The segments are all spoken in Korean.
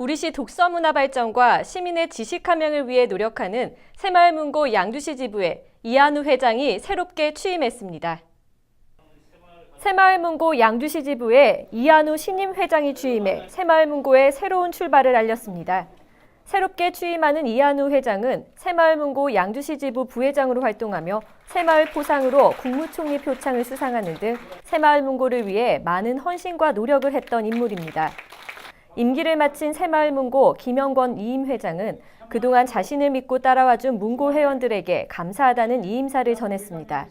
우리시 독서 문화 발전과 시민의 지식 함양을 위해 노력하는 새마을문고 양주시 지부에 이한우 회장이 새롭게 취임했습니다. 새마을문고 양주시 지부에 이한우 신임 회장이 취임해 새마을문고의 새로운 출발을 알렸습니다. 새롭게 취임하는 이한우 회장은 새마을문고 양주시 지부 부회장으로 활동하며 새마을 포상으로 국무총리 표창을 수상하는 등 새마을문고를 위해 많은 헌신과 노력을 했던 인물입니다. 임기를 마친 새마을문고 김영권 이임 회장은 그동안 자신을 믿고 따라와준 문고 회원들에게 감사하다는 이임사를 전했습니다.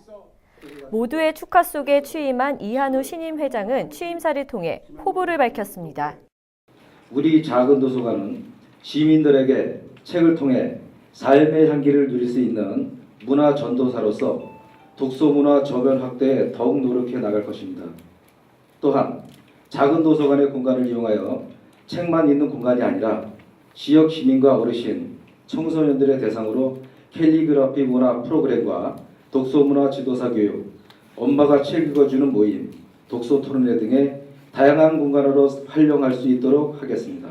모두의 축하 속에 취임한 이한우 신임 회장은 취임사를 통해 포부를 밝혔습니다. 우리 작은 도서관은 시민들에게 책을 통해 삶의 향기를 누릴 수 있는 문화 전도사로서 독서 문화 저변 확대에 더욱 노력해 나갈 것입니다. 또한 작은 도서관의 공간을 이용하여 책만 있는 공간이 아니라 지역 시민과 어르신, 청소년들의 대상으로 캘리그라피 문화 프로그램과 독서 문화 지도사 교육, 엄마가 책 읽어주는 모임, 독서 토론회 등의 다양한 공간으로 활용할 수 있도록 하겠습니다.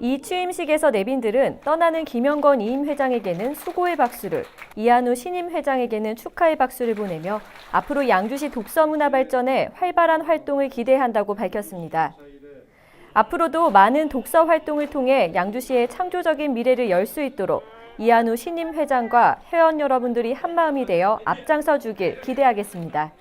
이 취임식에서 내빈들은 떠나는 김영건 이임 회장에게는 수고의 박수를, 이한우 신임 회장에게는 축하의 박수를 보내며 앞으로 양주시 독서 문화 발전에 활발한 활동을 기대한다고 밝혔습니다. 앞으로도 많은 독서 활동을 통해 양주시의 창조적인 미래를 열 수 있도록 이한우 신임 회장과 회원 여러분들이 한마음이 되어 앞장서 주길 기대하겠습니다.